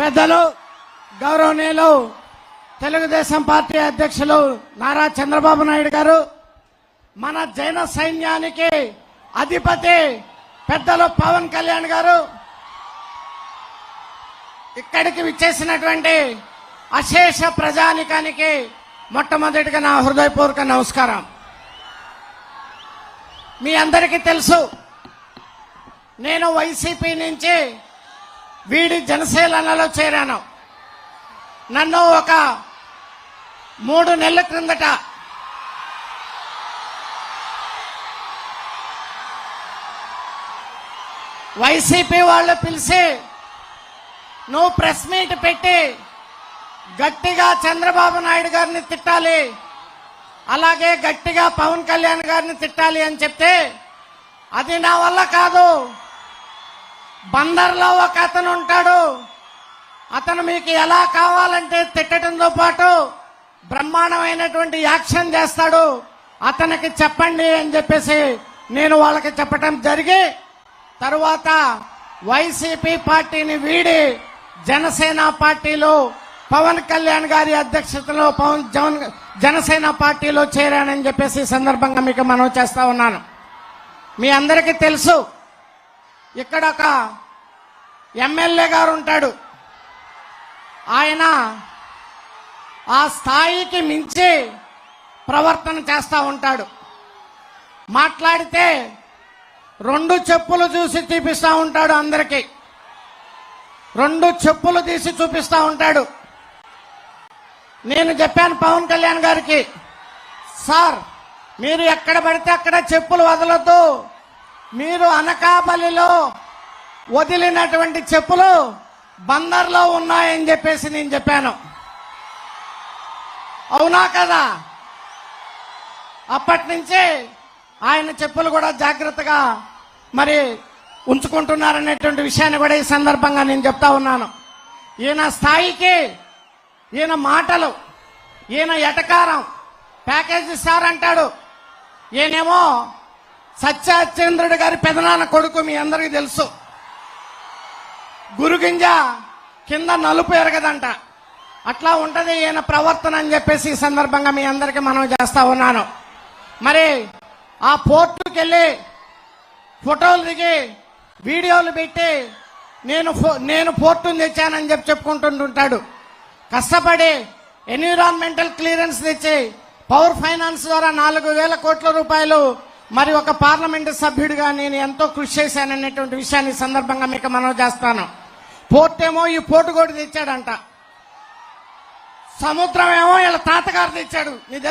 పెద్దలు గౌరవనీయులు తెలుగుదేశం పార్టీ అధ్యక్షులు నారా చంద్రబాబు నాయుడు గారు మన జైన సైన్యానికి అధిపతి పెద్దలు పవన్ కళ్యాణ్ గారు ఇక్కడికి విచ్చేసినటువంటి అశేష ప్రజానికానికి మొట్టమొదటిగా నా హృదయపూర్వక నమస్కారం. మీ అందరికీ తెలుసు నేను వైసీపీ నుంచి వీడి జనసేనలో చేరాను. నన్ను ఒక మూడు నెలల క్రిందట వైసీపీ వాళ్ళు పిలిచి నువ్వు ప్రెస్ మీట్ పెట్టి గట్టిగా చంద్రబాబు నాయుడు గారిని తిట్టాలి అలాగే గట్టిగా పవన్ కళ్యాణ్ గారిని తిట్టాలి అని చెప్తే అది నా వల్ల కాదు. బందర్లో ఒక అతను ఉంటాడు. అతను మీకు ఎలా కావాలంటే తిట్టడంతో పాటు బ్రహ్మాండమైనటువంటి యాక్షన్ చేస్తాడు. అతనికి చెప్పండి అని చెప్పేసి నేను వాళ్ళకి చెప్పటం జరిగి తరువాత వైసీపీ పార్టీని వీడి జనసేన పార్టీలో పవన్ కళ్యాణ్ గారి అధ్యక్షతలో పవన్ జవన్ జనసేన పార్టీలో చేరానని చెప్పేసి సందర్భంగా మీకు మనం చేస్తా ఉన్నాను. మీ అందరికీ తెలుసు ఇక్కడ ఒక ఎమ్మెల్యే గారు ఉంటాడు. ఆయన ఆ స్థాయికి మించి ప్రవర్తన చేస్తూ ఉంటాడు. మాట్లాడితే రెండు చెప్పులు చూసి చూపిస్తూ ఉంటాడు అందరికీ. రెండు చెప్పులు తీసి చూపిస్తూ ఉంటాడు. నేను చెప్పాను పవన్ కళ్యాణ్ గారికి సార్ మీరు ఎక్కడ పడితే అక్కడ చెప్పులు వదలొద్దు. మీరు అనకాపల్లిలో వదిలినటువంటి చెప్పులు బందర్లో ఉన్నాయని చెప్పేసి నేను చెప్పాను. అవునా కదా? అప్పటి నుంచే ఆయన చెప్పులు కూడా జాగ్రత్తగా మరి ఉంచుకుంటున్నారనేటువంటి విషయాన్ని కూడా ఈ సందర్భంగా నేను చెప్తా ఉన్నాను. ఈయన స్థాయికి ఈయన మాటలు ఈయన ఎటకారం ప్యాకేజ్ ఇస్తారంటాడు ఈయనేమో సత్యాచంద్రుడు గారి పెదనాన్న కొడుకు మీ అందరికీ తెలుసు. గురుగింజ కింద నలుపు ఎరగదంట. అట్లా ఉంటది ఈయన ప్రవర్తన అని చెప్పేసి ఈ సందర్భంగా మీ అందరికీ మనం చేస్తా ఉన్నాను. మరి ఆ పోర్టుకి వెళ్ళి ఫోటోలు దిగి వీడియోలు పెట్టి నేను ఫో- నేను పోర్టును తెచ్చానని చెప్పి చెప్పుకుంటుంటుంటాడు. కష్టపడి ఎన్విరాన్మెంటల్ క్లియరెన్స్ తెచ్చి పవర్ ఫైనాన్స్ ద్వారా నాలుగు వేల కోట్ల రూపాయలు మరి ఒక పార్లమెంటు సభ్యుడిగా నేను ఎంతో కృషి చేశాననేటువంటి విషయాన్ని సందర్భంగా మీకు మనం చేస్తాను. పోర్ట్ ఏమో ఈ పోటు కూడా తెచ్చాడంట. సముద్రం ఏమో వీళ్ళ తాతగారు తెచ్చాడు. నీ తెలుసు?